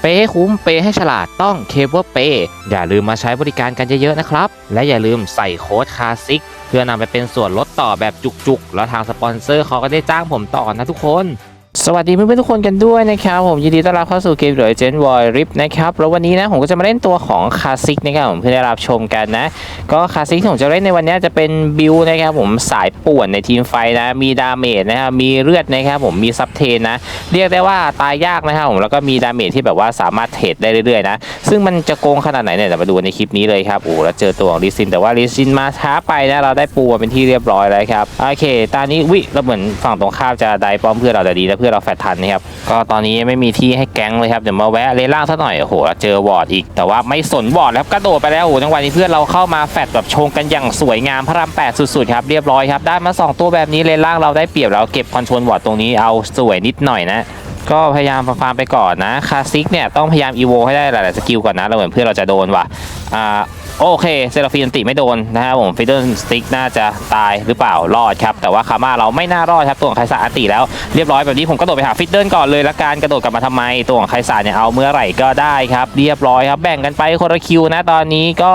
เปย์ให้คุ้มเปย์ให้ฉลาดต้องเคเบิลเปย์อย่าลืมมาใช้บริการกันเยอะๆนะครับ และอย่าลืมใส่โค้ดคลาสิกเพื่อนำไปเป็นส่วนลดต่อแบบจุกๆ แล้วทางสปอนเซอร์เขาก็ได้จ้างผมต่อนะทุกคน สวัสดีเพื่อนๆทุกคนกันด้วยนะครับผมยินดีต้อนรับเข้าสู่เกมเดอะเจนวอยริฟนะครับแล้ววันนี้นะผมก็จะมาเล่นตัวของคาสสิกนะครับผมเพื่อได้รับชมกันนะ ก็คาสสิกที่ผมจะเล่นในวันนี้จะเป็นบิวนะครับผมสายป่วนในทีมไฟนะ มีดาเมจนะครับมีเลือดนะครับผมมีซับเทนนะ เรียกได้ว่าตายยากนะครับผมแล้วก็มีดาเมจที่แบบว่าสามารถเทรดได้เรื่อยๆนะ ซึ่งมันจะโกงขนาดไหนเนี่ยเดี๋ยวมาดูในคลิปนี้เลยครับโอ้แล้วเจอตัวของลิซินแต่ว่าลิซินมาช้าไปนะเราได้ปูมาเป็นที่เรียบร้อยแล้วครับโอเคตอนนี้วิเราเหมือนฝั่งตรงข้ามจะได้ป้อมเพื่อเราแต่ดีนะเพื่อเราแฟดทันนะครับก็ตอนนี้ไม่มีที่ให้แก๊งเลยครับเดี๋ยวมาแวะเลล่างซะหน่อยโอ้โหเจอวอร์ดอีกแต่ว่าไม่สนวอร์ดแล้วกระโดดไปแล้วโอ้โหจังหวะนี้เพื่อนเราเข้ามาแฟดแบบชงกันอย่างสวยงามพระรามแปดสุดๆครับเรียบร้อยครับได้มาสองตัวแบบนี้เลล่างเราได้เปรียบเราเก็บคอนโทรลวอร์ดตรงนี้เอาสวยนิดหน่อยนะก็พยายามฟาร์มไปก่อนนะคลาสสิกเนี่ยต้องพยายามอีโวให้ได้หลายๆสกิลก่อนนะเราเหมือนเพื่อนเราจะโดนว่ะอ่า โอเคเซราฟีนติไม่โดนนะครับผมฟิดเดิลสติ๊กน่าจะตายหรือเปล่ารอดครับ แต่ว่าคาม่าเราไม่น่ารอดครับตัวของไคซาอัติแล้วเรียบร้อยแบบนี้ผมก็โดดไปหาฟิดเดิลก่อนเลยละกันกระโดดกลับมาทำไมตัวของไคซาเนี่ยเอาเมื่อไหร่ก็ได้ครับ เรียบร้อยครับแบ่งกันไปคนละคิวนะตอนนี้ก็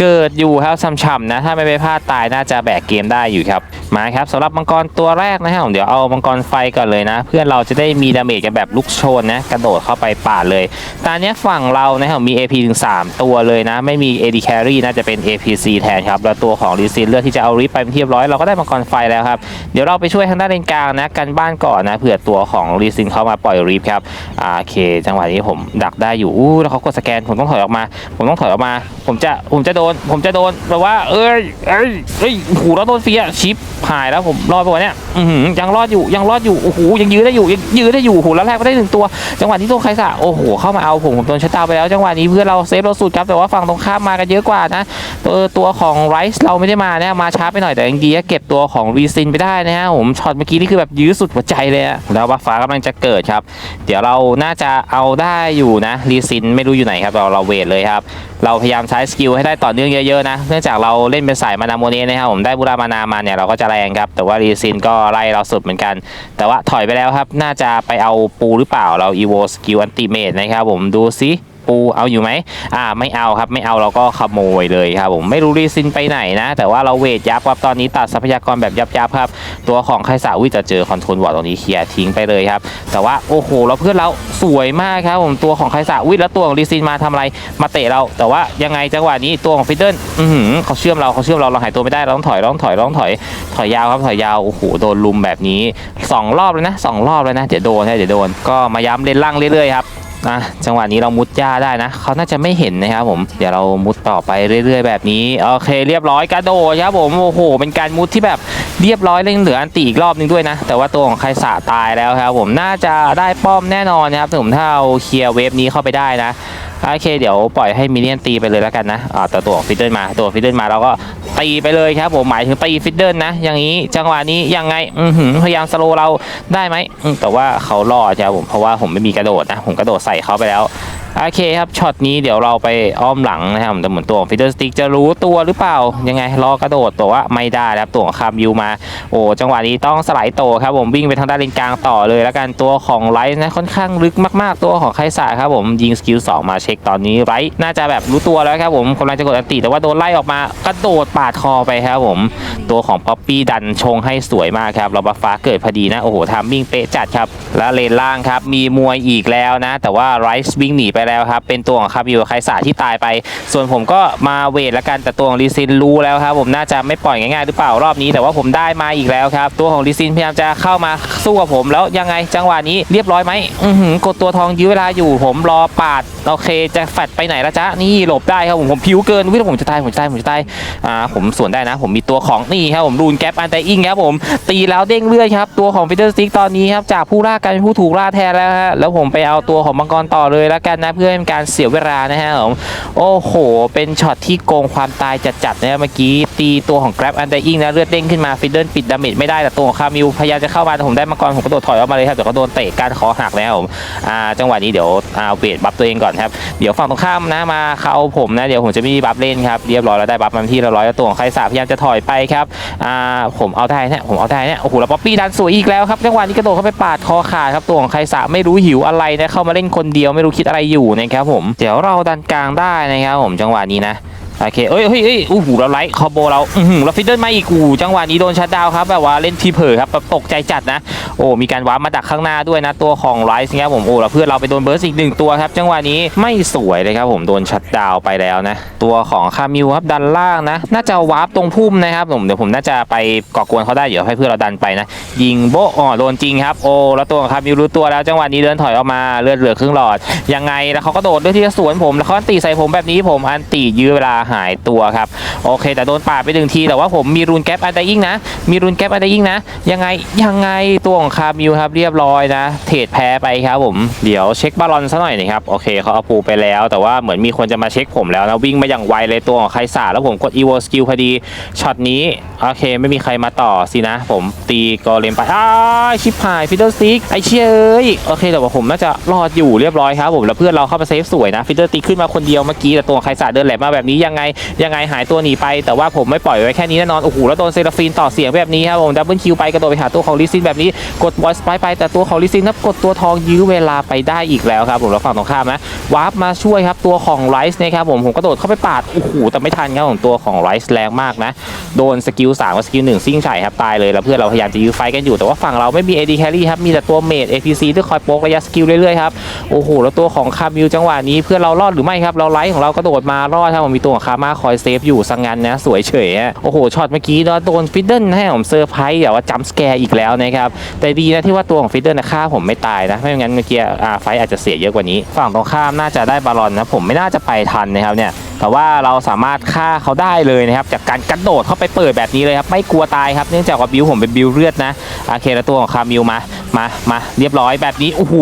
เกิดอยู่ครับช่ำๆนะ ถ้าไม่ไปพลาดตายน่าจะแบกเกมได้อยู่ครับ มาครับสำหรับมังกรตัวแรกนะครับผมเดี๋ยวเอามังกรไฟก่อนเลยนะ เพื่อนเราจะได้มีดาเมจกันแบบลุกโชนนะกระโดดเข้าไปป่าเลยตอนนี้ฝั่งเรานะครับมี AP ถึง3ตัวเลยนะ ไม่มี AD Carry น่าจะเป็น APC แทนครับแล้วตัวของรีซินเลือกที่จะเอาริปไปเป็นที่เรียบร้อยเราก็ได้มังกรไฟแล้วครับเดี๋ยวเราไปช่วยทางด้านเลนกลางนะกันบ้านก่อนนะเผื่อตัวของรีซินเขามาปล่อยริปครับอ่าโอเค จังหวะนี้ผมดักได้อยู่อู้แล้วเขากดสแกนผมต้องถอยออกมา ผมต้องถอยออกมา ผมจะผมจะโดน ผมจะโดนแบบว่าเอ้ยเอ้ยเอ้ยหูเราโดนเฟียชิปหายแล้วผมรอดไปวะเนี่ยอืยังรอดอยู่ยังรอดอยู่โอ้โหยังยื้อได้อยู่ยังยื้อได้อยู่โอ้โหแล้วแรกไปได้หนึ่งตัว จังหวะนี้ตัวใครสะโอ้โหเข้ามาเอาผมผมโดนชัตดาวไปแล้วจังหวะนี้เพื่อนเราเซฟเราสุดครับแต่ว่าฝั่งตรงข้ามมากันเยอะกว่านะตัวตัวของไรซ์เราไม่ได้มานะมาช้าไปหน่อยแต่ยังดีเก็บตัวของรีซินไปได้นะฮะผมช็อตเมื่อกี้นี่คือแบบยื้อสุดหัวใจเลยอะแล้วบัฟฟ้ากำลังจะเกิดครับ เดี๋ยวเราน่าจะเอาได้อยู่นะรีซินไม่รู้อยู่ไหนครับเราเราเวทเลยครับเราพยายามใช้สกิลให้ได้ต่อเนื่องเยอะๆนะเนื่องจากเราเล่นเป็นสายมานาโมเนนะครับผมได้บุรามานามาเนี่ยเราก็จะแรงครับ แต่ว่ารีซินก็ไล่เราสุดเหมือนกัน แต่ว่าถอยไปแล้วครับ น่าจะไปเอาปูหรือเปล่าเราอีโวสกิลอันติเมตนะครับผมดูซิ ปูเอาอยู่ไหมอ่าไม่เอาครับไม่เอาเราก็ขโมยเลยครับผมไม่รู้รีซินไปไหนนะ แต่ว่าเราเวทยับครับตอนนี้ตัดทรัพยากรแบบยับยับครับ ตัวของไคสาวิจะเจอคอนโทรลวอร์ดตรงนี้เคลียร์ทิ้งไปเลยครับ แต่ว่าโอ้โหเราเพื่อนเราสวยมากครับผมตัวของไคสาวิแล้วตัวของรีซินมาทำอะไรมาเตะเรา แต่ว่ายังไงจังหวะนี้ตัวของฟิดเดิลอือหือเขาเชื่อมเราเขาเชื่อมเราเราหายตัวไม่ได้เราต้องถอยเราต้องถอยเราต้องถอยถอยยาวครับถอยยาวโอ้โหโดนลุมแบบนี้สองรอบเลยนะสองรอบเลยนะเดี๋ยวโดนนะเดี๋ยวโดนก็มาย้ำเล่นล่างเรื่อยๆครับ นะจังหวะนี้เรามุดหญ้าได้นะเขาน่าจะไม่เห็นนะครับผมเดี๋ยวเรามุดต่อไปเรื่อย ๆ แบบนี้โอเคเรียบร้อยกระโดดครับผมโอ้โห เป็นการมุดที่แบบเรียบร้อยเลยเหลืออันตีอีกรอบนึงด้วยนะ แต่ว่าตัวของไคสาตายแล้วครับผมน่าจะได้ป้อมแน่นอนนะครับผมถ้าเอาเคลียร์เวฟนี้เข้าไปได้นะ โอเคเดี๋ยวปล่อยให้มิเนียนตีไปเลยแล้วกันนะอ่าแต่ตัวฟิดเดิลมาตัวฟิดเดิลมาเราก็ตีไปเลยครับผมหมายถึงตีฟิดเดิลนะ อย่างนี้จังหวะนี้ยังไงอือหือพยายามสโลว์เราได้ไหมอืมแต่ว่าเขารอดครับผมเพราะว่าผมไม่มีกระโดดนะผมกระโดดใส่เขาไปแล้ว โอเคครับช็อตนี้เดี๋ยวเราไปอ้อมหลังนะครับแต่เหมือนตัวของฟิเตอร์สติ๊กจะรู้ตัวหรือเปล่ายังไงรอกระโดดต่ว่าไม่ได้ครับตัวของคาร์บิวมา โอ้จังหวะนี้ต้องสไลด์โตครับผมวิ่งไปทางด้านเลนกลางต่อเลยแล้วกันตัวของไลท์นะค่อนข้างลึกมาก ๆ ตัวของไคสาครับผมยิงสกิลสองมาเช็คตอนนี้ไลท์น่าจะแบบรู้ตัวแล้วครับผมกำลังจะกดอันติแต่ว่าโดนไล่ออกมากระโดดปาดคอไปครับผมตัวของป๊อปปี้ดันชงให้สวยมากครับเราบัฟฟ้าเกิดพอดีนะโอ้โหทามมิ่งเป๊ะจัดครับแล้วเลนล่างครับมีมวยอีกแล้วนะ แต่ว่าไรซ์วิ่งหนีไปแล้วครับ เป็นตัวของคาบิวไคสาที่ตายไป ส่วนผมก็มาเวทละกันแต่ตัวของลิซินรู้แล้วครับ ผมน่าจะไม่ปล่อยง่ายๆหรือเปล่ารอบนี้ แต่ว่าผมได้มาอีกแล้วครับ ตัวของลิซินพยายามจะเข้ามาสู้กับผมแล้วยังไงจังหวะนี้เรียบร้อยไหมอือหือกดตัวทองยื้อเวลาอยู่ผมรอปาดโอเคจะแฟดไปไหนละจ๊ะนี่หลบได้ครับผมผมผิวเกินวิผมจะตายผมจะตายผมจะตายอ่าผมสวนได้นะ ผมมีตัวของนี่ครับผมรูนแก๊ปอันไตอิงครับผมตีแล้วเด้งเลื่อดครับตัวของพีเตอร์สติ๊กตอนนี้ครับจากผู้ล่ากลายเป็นผู้ถูกล่าแทนแล้วฮะแล้วผมไปเอาตัวของมังกรต่อเลยแล้วกันนะเพื่อให้เป็นการเสียเวลานะฮะผมโอ้โห เป็นช็อตที่โกงความตายจัดๆนะเมื่อกี้ตีตัวของ Grab u n d e r i n g นะเลือดเด้งขึ้นมาฟิดเดิลปิดดาเมจไม่ได้แต่ตัวของคามิวพยายามจะเข้ามาแต่ผมได้มาก่อนผมกระโดดถอยออกมาเลยครับแต่ก็โดนเตะการคอหักนะครับผมอ่าจังหวะนี้เดี๋ยวอ่าเวทบัฟตัวเองก่อนครับเดี๋ยวฝั่งตรงข้ามนะมาเขาเอาผมนะเดี๋ยวผมจะไม่มีบัฟเล่นครับเรียบร้อยแล้วได้บัฟมาที่เรียบร้อยแล้วตัวของใครสาพยายามจะถอยไปครับอ่าผมเอาได้นี่ยผมเอาได้นี่ยโอ้โหแล้วป๊อปปี้ดันสวยอีกแล้วครับจังหวะนี้กระโดดเข้าไปปาดคอขาดครับตัวของใคสาไม่รู้หิวอะไรนะเข้ามาเล่นคนเดียวไม่รู้คิดอะไรอยูู่่นะครับผมเดี๋ยวเราดันกลางได้นะครับผมจังหวะนี้นะ โอเคเอ้ยเฮ้ยเอ้ยอู้หูเราไลท์คอโบเราอือหือเราฟิดเดิลมาอีกอูจังหวะนี้โดนชัดดาวครับแบบว่าเล่นทีเผลอครับแบบตกใจจัดนะ โอ้มีการวาร์ปมาดักข้างหน้าด้วยนะตัวของไรส์ครับผมโอ้แล้วเพื่อนเราไปโดนเบิร์สอีกหนึ่งตัวครับจังหวะนี้ไม่สวยเลยครับผมโดนชัดดาวไปแล้วนะ ตัวของคามิวครับดันล่างนะ น่าจะวาร์ปตรงพุ่มนะครับผมเดี๋ยวผมน่าจะไปก่อกวนเขาได้เดี๋ยวให้เพื่อนเราดันไปนะ ยิงโบอ๋อโดนจริงครับโอ้แล้วตัวของคามิวรู้ตัวแล้วจังหวะนี้เดินถอยออกมาเลือดเหลือครึ่งหลอดยังไงแล้วเขาก็โดดด้วยที่สวนผมแล้วเขาอันตีใส่ผมแบบนี้ผมอันตียื้อเวลาหายตัวครับโอเค แต่โดนปาดไปหนึ่งทีแต่ว่าผมมีรูนแก๊ปอันเดอร์ยิงนะ มีรูนแก๊ปอันเดอร์ยิงนะ ยังไงยังไงตัวของคามิวครับเรียบร้อยนะ เทรดแพ้ไปครับผมเดี๋ยวเช็คบาลอนซะหน่อยนะครับโอเคเขาเอาปูไปแล้ว แต่ว่าเหมือนมีคนจะมาเช็คผมแล้วนะวิ่งมาอย่างไวเลยตัวของไคซ่าแล้วผมกด evo skill พอดีช็อตนี้โอเค ไม่มีใครมาต่อสินะ ผมตีกอเลมไปอ้าชิปหายฟิดเดิลซิกไอเชียเอ้ยโอเคแต่ว่าผมน่าจะรอดอยู่เรียบร้อยครับผมแล้วเพื่อนเราเข้ามาเซฟสวยนะฟิดเดิลตีขึ้นมาคนเดียวเมื่อกี้แต่ตัวของไคซ่าเดินแหลมมาแบบนี้ยังไงยังไงหายตัวหนีไปแต่ว่าผมไม่ปล่อยไว้แค่นี้แน่นอนโอ้โหแล้วโดนเซราฟีนต่อเสียงแบบนี้ครับผมดับเบิลคิวไปกระโดดไปหาตัวของลิซินแบบนี้กดบอยสไปไปแต่ตัวของลิซินครับกดตัวทองยื้อเวลาไปได้อีกแล้วครับผมแล้วฝั่งตรงข้ามนะวาร์ปมาช่วยครับตัวของไรส์นะครับผมผมกระโดดเข้าไปปาดโอ้โหแต่ไม่ทันครับผมตัวของไรส์แรงมากนะโดนสกิล3กับสกิล1ซิ่งใส่ครับตายเลยแล้วเพื่อนเราพยายามจะยื้อไฟกันอยู่แต่ว่าฝั่งเราไม่มี AD carry ครับมีแต่ตัวเมด APC ที่คอยโป๊กระยะสกิลเรื่อยๆครับโอ้โหแล้วตัวของคามิวจังหวะนี้เพื่อนเรารอดหรือไม่ครับเราไลท์ของเรากระโดดมารอดครับผมมีตัวของคามาคอยเซฟอยู่สังงันนะสวยเฉยฮะโอ้โหช็อตเมื่อกี้เราโดนฟิดเดิลให้ผมเซอร์ไพรส์แบบว่าจัมสแกร์อีกแล้วนะครับแต่ดีนะที่ว่าตัวของฟิดเดิลนะฆ่าผมไม่ตายนะไม่งั้นเมื่อกี้อาไฟอาจจะเสียเยอะกว่านี้ ฝั่งตรงข้ามน่าจะได้บอลลอนนะผมไม่น่าจะไปทันนะครับเนี่ยแต่ว่าเราสามารถฆ่าเขาได้เลยนะครับจากการกระโดดเข้าไปเปิดแบบนี้เลยครับไม่กลัวตายครับเนื่องจากว่าบิวผมเป็นบิวเลือดนะโอเคแล้วตัวของคามิวมา มามาเรียบร้อยแบบนี้โอ้โห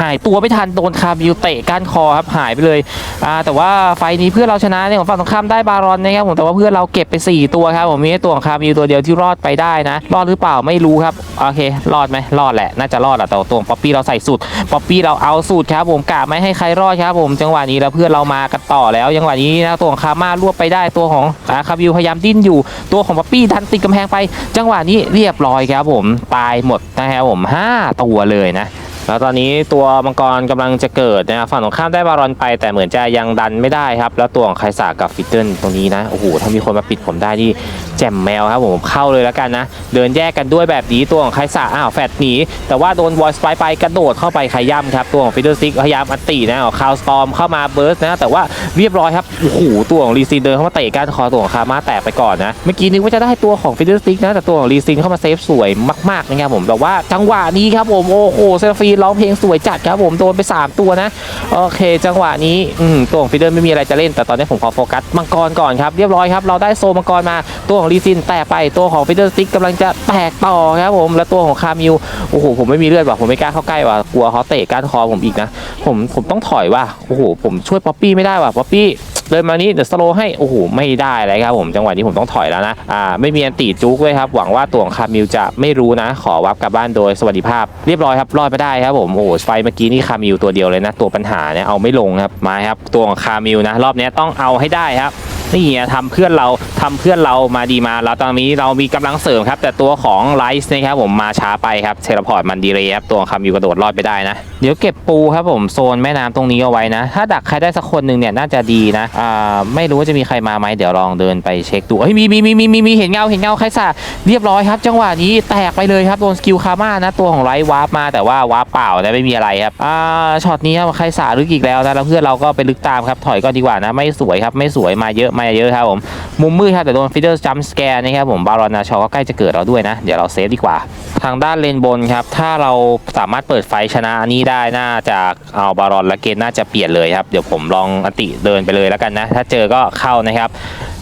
หายตัวไม่ทันโดนคามิวเตะก้านคอครับหายไปเลยอ่าแต่ว่าไฟนี้เพื่อนเราชนะเนี่ยของฝั่งตรงข้ามได้บารอนนะครับผมแต่ว่าเพื่อนเราเก็บไป 4 ตัวครับผมมีตัวของคามิวตัวเดียวที่รอดไปได้นะ รอดหรือเปล่าไม่รู้ครับโอเค รอดไหมรอดแหละน่าจะรอดแหละแต่ตัวของป๊อปปี้เราใส่สูตรป๊อปปี้เราเอาสูตรครับผมกะไม่ให้ใครรอดครับผมจังหวะนี้แล้วเพื่อนเรามากันต่อแล้วจังหวะนี้นะตัวของคามารวบไปได้ตัวของอาคามิวพยายามดิ้นอยู่ตัวของป๊อปปี้ดันติดกำแพงไป จังหวะนี้เรียบร้อยครับผมตายหมดนะครับผม5ตัวเลยนะ แล้วตอนนี้ตัวมังกรกำลังจะเกิดนะครับฝั่งตรงข้ามได้บารอนไป แต่เหมือนจะยังดันไม่ได้ครับ แล้วตัวของไคสากับฟิตเติลตรงนี้นะโอ้โหถ้ามีคนมาปิดผมได้นี่แจ่มแมวครับผมเข้าเลยแล้วกันนะ เดินแยกกันด้วยแบบนี้ตัวของไคสาอ้าวแฟดหนีแต่ว่าโดนวอยสไปไปกระโดดเข้าไปขย่ำครับตัวของฟิตเติลซิกพยายามอัตตินะคาวสตอมเข้ามาเบิร์สนะแต่ว่าเรียบร้อยครับโอ้โหตัวของลีซินเดินเข้ามาเตะก้านคอตัวของคามาแตกไปก่อนนะเมื่อกี้นึกว่าจะได้ตัวของฟิตเติลซิกนะแต่ตัวของลีซินเข้ามาเซฟสวยมากๆนะครับผมแต่ว่าจังหวะนี้ครับผมโอ้โหเซฟีร้องเพลงสวยจัดครับผมโดนไป 3 ตัวนะ โอเค จังหวะนี้อืมตัวของฟิเดิลไม่มีอะไรจะเล่น แต่ตอนนี้ผมขอโฟกัสมังกรก่อนครับเรียบร้อยครับเราได้โซมังกรมาตัวของลีซินแตกไปตัวของฟิดเดิลซิกกำลังจะแตกต่อครับผมแล้วตัวของคามิวโอ้โหผมไม่มีเลือดว่ะผมไม่กล้าเข้าใกล้ว่ะกลัวเขาเตะก้านคอผมอีกนะผมผมต้องถอยว่ะโอ้โหผมช่วยป๊อปปี้ไม่ได้ว่ะป๊อปปี้ เดินมานี้เดี๋ยวสโลให้โอ้โหไม่ได้เลยครับผมจังหวะนี้ผมต้องถอยแล้วนะอ่าไม่มีอันตีจุกเลยครับหวังว่าตัวของคามิวจะไม่รู้นะ ขอวับกลับบ้านโดยสวัสดิภาพเรียบร้อยครับรอดไปได้ครับผมโอ้โหไฟเมื่อกี้นี่คามิวตัวเดียวเลยนะ ตัวปัญหาเนี่ยเอาไม่ลงครับมาครับตัวของคามิวนะ รอบนี้ต้องเอาให้ได้ครับ นี่ไงทำเพื่อนเราทำเพื่อนเรามาดีมาแล้วตอนนี้เรามีกำลังเสริมครับ แต่ตัวของไลซ์นะครับผมมาช้าไปครับเทเลพอร์ตมันดีเลยครับตัวของคามิวกระโดดรอดไปได้นะ เดี๋ยวเก็บปูครับผมโซนแม่น้ำตรงนี้เอาไว้นะ ถ้าดักใครได้สักคนหนึ่งเนี่ยน่าจะดีนะอ่าไม่รู้ว่าจะมีใครมาไหมเดี๋ยวลองเดินไปเช็คดูเฮ้ยมีมีมีมีมีมีเห็นเงาเห็นเงาใครสาเรียบร้อยครับ จังหวะนี้แตกไปเลยครับโดนสกิลคาม่านะตัวของไลท์วาร์ปมาแต่ว่าวาร์ปเปล่านะไม่มีอะไรครับอ่าช็อตนี้ครับใครสาลึกอีกแล้วนะแล้วเพื่อนเราก็ไปลึกตามครับถอยก็ดีกว่านะไม่สวยครับไม่สวยมาเยอะมาเยอะครับผม มุมมืดครับแต่โดนฟิเดอร์จัมสแกร์นะครับผมบารอนนาชอก็ใกล้จะเกิดเราด้วยนะ เดี๋ยวเราเซฟดีกว่า ทางด้านเลนบนครับ ถ้าเราสามารถเปิดไฟชนะอันนี้ได้น่าจะเอาบารอนและเกนน่าจะเปลี่ยนเลยครับ เดี๋ยวผมลองอติเดินไปเลยแล้วกันนะ ถ้าเจอก็เข้านะครับ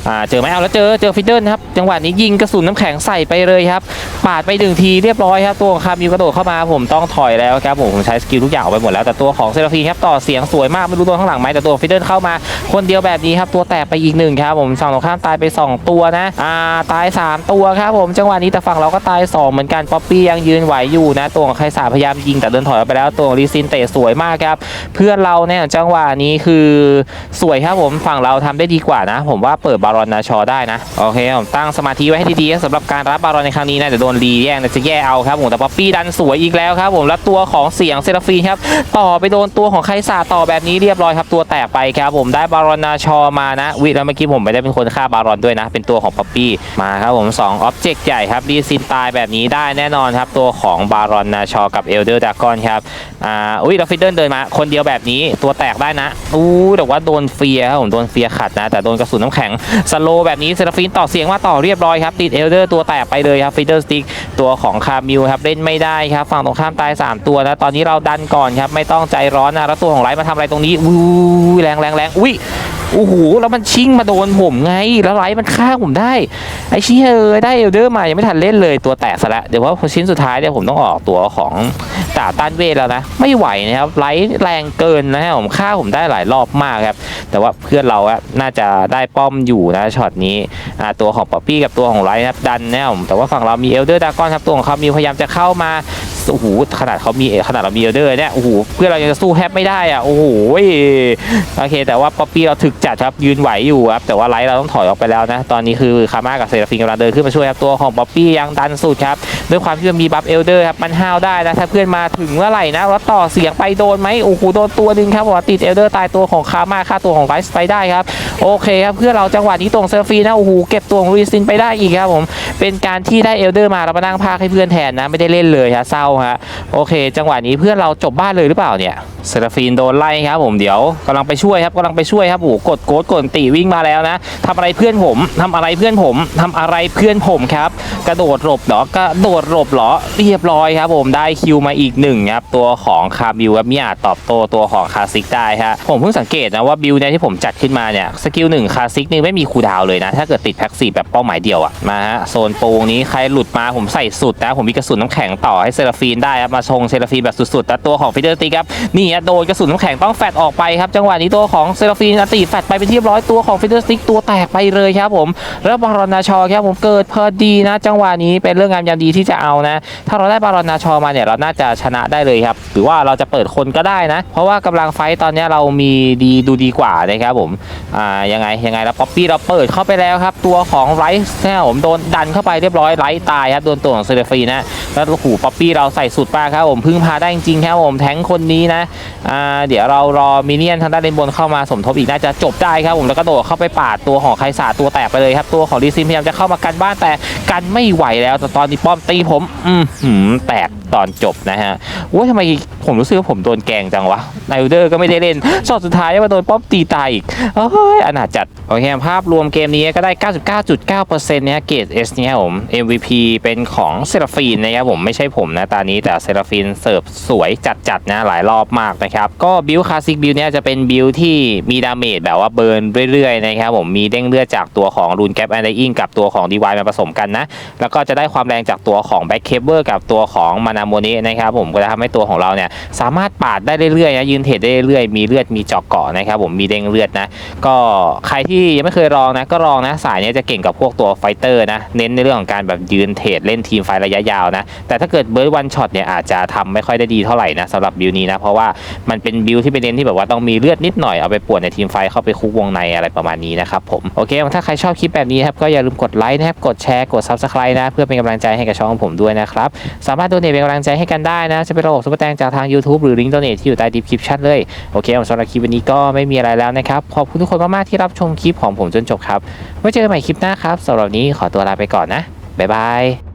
อ่าเจอไหมเอาแล้วเจอเจอฟิดเดิลครับจังหวะนี้ยิงกระสุนน้ำแข็งใส่ไปเลยครับปาดไปหนึ่งทีเรียบร้อยครับตัวของคามิวกระโดดเข้ามาผมต้องถอยแล้วครับผมใช้สกิลทุกอย่างออกไปหมดแล้วแต่ตัวของเซราฟีครับต่อเสียงสวยมากไม่รู้ตัวข้างหลังไหมแต่ตัวฟิดเดิลเข้ามาคนเดียวแบบนี้ครับตัวแตกไปอีกหนึ่งครับผมฝั่งตรงข้ามตายไป 2 ตัวนะอ่าตาย 3 ตัวครับผมจังหวะนี้แต่ฝั่งเราก็ตาย 2 เหมือนกันป๊อปปี้ยังยืนไหวอยู่นะตัวของไครสาพยายามยิงแต่เดินถอยออกไปแล้วตัวของลีซินเตะสวยมากครับเพื่อนเราเนี่ยจังหวะนี้คือสวยครับผมฝั่งเราทำได้ดีกว่านะ ผมว่าเปิดบารอนนาชอได้นะ โอเคผมตั้งสมาธิไว้ให้ดีๆสำหรับการรับบารอนในครั้งนี้นะเดี๋ยวโดนรีแย่งนะจะแย่เอาครับผมแต่ป๊อปปี้ดันสวยอีกแล้วครับผมแล้วตัวของเสียงเซราฟีครับต่อไปโดนตัวของไคสาต่อแบบนี้เรียบร้อยครับตัวแตกไปครับผมได้บารอนนาชอมานะวิแล้วเมื่อกี้ผมไม่ได้เป็นคนฆ่าบารอนด้วยนะ เป็นตัวของป๊อปปี้มาครับผม2ออบเจกต์ใหญ่ครับรีซินตายแบบนี้ได้แน่นอนครับตัวของบารอนนาชอกับเอลเดอร์ดากอนครับอ่าอุ้ยแล้วฟิดเดิลเดินมา คนเดียวแบบนี้ตัวแตกได้นะอู้แต่ว่าโดนเฟียครับผมโดนเฟียขัดนะ แต่โดนกระสุนน้ำแข็งสโลแบบนี้เซราฟินต่อเสียงมาต่อเรียบร้อยครับ ติดเอลเดอร์ตัวแตกไปเลยครับฟิเดิลสติกตัวของคามิวครับเล่นไม่ได้ครับ ฝั่งตรงข้ามตาย 3 ตัวนะตอนนี้เราดันก่อนครับ ไม่ต้องใจร้อนนะแล้วตัวของไลท์มาทำอะไรตรงนี้อู้ยแรงแรงแรงอุ้ย โอ้โหแล้วมันชิงมาโดนผมไง แล้วไลท์มันฆ่าผมได้ ไอ้ชี่ยเอยได้เอลเดอร์มายังไม่ทันเล่นเลยตัวแตกซะแล้วเดี๋ยวว่าชิ้นสุดท้ายเนี่ยผมต้องออกตัวของตาต้านเวทแล้วนะ ไม่ไหวนะครับไลท์แรงเกินนะฮะผมฆ่าผมได้หลายรอบมากครับแต่ว่าเพื่อนเราอะน่าจะได้ป้อมอยู่นะช็อตนี้ตัวของป๊อปปี้กับตัวของไลท์นะครับดันนะผมแต่ว่าฝั่งเรามีเอลเดอร์ดากอนครับตัวของเขามีพยายามจะเข้ามาโอ้โหขนาดเขามีขนาดเรามีเอลเดอร์เนี่ยโอ้โหเพื่อนเรายังจะสู้แทบไม่ได้อะโอ้โหโอเคแต่ว่าป๊อปปี้เราถึกจัดครับยืนไหวอยู่ครับแต่ว่าไลท์เราต้องถอยออกไปแล้วนะ ตอนนี้คือคาม่ากับเซราฟินกำลังเดินขึ้นมาช่วยครับตัวของบ๊อบบี้ยังดันสุดครับด้วยความที่มันมีบัฟเอลเดอร์ครับมันห้าวได้นะถ้าเพื่อนมาถึงเมื่อไหร่นะแล้วต่อเสียงไปโดนไหมโอ้โหโดนตัวหนึ่งครับว่าติดเอลเดอร์ตายตัวของคาม่าฆ่าตัวของไลท์ไปได้ครับโอเคครับเพื่อเราจังหวะนี้ตรงเซราฟีนะโอ้โหเก็บตัวของรีซินไปได้อีกครับผม เป็นการที่ได้เอลเดอร์มาเรามานั่งพากให้เพื่อนแทนนะไม่ได้เล่นเลยฮะเศร้าฮะโอเค จังหวะนี้เพื่อนเราจบบ้านเลยหรือเปล่าเนี่ยเซราฟีนโดนไล่ครับผมเดี๋ยวกำลังไปช่วยครับกำลังไปช่วยครับโอ้กดโกดกดตีวิ่งมาแล้วนะทำอะไรเพื่อนผมทำอะไรเพื่อนผมทำอะไรเพื่อนผมครับ กระโดดหลบเหรอกระโดดหลบเหรอเรียบร้อยครับผมได้คิวมาอีกหนึ่งครับตัวของคาบิวครับมีอาจตอบโต้ตัวของคาซิกได้ฮะผมเพิ่งสังเกตนะว่าบิวเนี่ยที่ผมจัดขึ้นมาเนี่ยสกิลหนึ่งคาซิกนี่ไม่มีคูดาวเลยนะถ้าเกิดติดแพ็กซีแบบเป้าหมายเดียวอะมาฮะโซนโปงนี้ใครหลุดมาผมใส่สุดนะผมมีกระสุนน้ำแข็งต่อให้เซราฟีนได้ครับมาชงเซราฟีนแบบสุดๆแต่ตัวของฟิเดอร์ติครับนี่โดนกระสุนน้ำแข็งต้องแฟดออกไปครับจังหวะนี้ตัวของเซราฟีนอติแฟดไปเป็นที่เรียบร้อยตัวของฟิเดอร์ติกตัวแตกไปเลยครับผมแล้วบารอนนาชอครับผมเกิดพอดีนะ จังหวะนี้เป็นเรื่องงามยามดีที่จะเอานะ ถ้าเราได้บารอนนาชอมาเนี่ยเราน่าจะชนะได้เลยครับหรือว่าเราจะเปิดคนก็ได้นะ เพราะว่ากำลังไฟตอนนี้เรามีดีดูดีกว่านะครับผมอ่ายังไงยังไงแล้วป๊อปปี้เราเปิดเข้าไปแล้วครับตัวของไรส์นี่ยผมโดนดันเข้าไปเรียบร้อยไลท์ตายครับโดนตัวของเซเลฟีนะ แล้วโอ้โหป๊อปปี้เราใส่สุดมาครับผมพึ่งพาได้จริงครับผมแทงคนนี้นะอ่าเดี๋ยวเรารอมินเนี่ยนทางด้านเลนบนเข้ามาสมทบอีกน่าจะจบได้ครับผมแล้วก็โดดเข้าไปปาดตัวของไคสาตัวแตกไปเลยครับตัวของดีซินพยายามจะเข้ามากันบ้านแต่กันไม่ไหวแล้วแต่ตอนนี้ป้อมตีผมอืมแตกตอนจบนะฮะโอ้ยทำไมผมรู้สึกว่าผมโดนแกงจังวะไนเดอร์ก็ไม่ได้เล่นช็อตสุดท้ายมาโดนป้อมตีตายอีกเอ้ยอนาจจัดโอเคภาพรวมเกมนี้ก็ได้ 99.9%เนี่ยเกรด S เนี่ยผม MVP เป็นของเซราฟีนนะครับผมไม่ใช่ผมนะตานี้แต่เซราฟีนเสิร์ฟสวยจัดๆนะหลายรอบมากนะครับก็บิลคลาสสิกบิลเนี่ยจะเป็นบิลที่มีดาเมจแบบว่าเบิร์นเรื่อยๆนะครับผมมีเด้งเลือดจากตัวของรูนแกปแอนด์อิงกับตัวของดีวายมาผสมกันนะแล้วก็จะได้ความแรงจากตัวของแบ็คเคเบิลกับตัวของมานาโมนะนะครับผมก็จะทำให้ตัวของเราเนี่ยสามารถปาดได้เรื่อยๆนะยืนเทรดได้เรื่อยๆมีเลือดมีเจอกเกาะนะครับผมมีเด้งเลือดนะก็ใครที่ยังไม่เคยลองนะก็ลองนะสายเนี้ยจะเก่งกับพวกตัวไฟเตอร์นะเน้นในเรื่องของการแบบยืนเทรดเล่นทีมไฟระยะยาวนะแต่ถ้าเกิดเบิร์ดวันช็อตเนี่ยอาจจะทำไม่ค่อยได้ดีเท่าไหร่นะสำหรับบิลนี้นะเพราะว่ามันเป็นบิลที่เป็นเน้นที่แบบว่าต้องมีเลือดนิดหน่อยเอาไปปวนในทีมไฟเข้าไปคุกวงในอะไรประมาณนี้นะครับผมโอเคถ้าใครชอบคลิปแบบนี้ครับก็อย่าลืมกดไลค์นะครับกดแชร์กด Subscribe นะเพื่อเป็นกำลังใจให้กับช่องของผมด้วยนะครับสามารถโดเนทเป็นกำลังใจให้กันได้นะจะเป็นระบบซุปเปอร์แตงจากทาง YouTube หรือลิงก์โดเนทที่อยู่ใต้ดีคริปชั่นเลยโอเคสำหรับคลิปวันนี้ก็ไม่มีอะไรแล้วนะครับขอบคุณทุกคนมากๆที่รับชมคลิปของผมจนจบครับไว้เจอกันใหม่คลิปหน้าครับสำหรับนี้ขอตัวลาไปก่อนนะบ๊ายบาย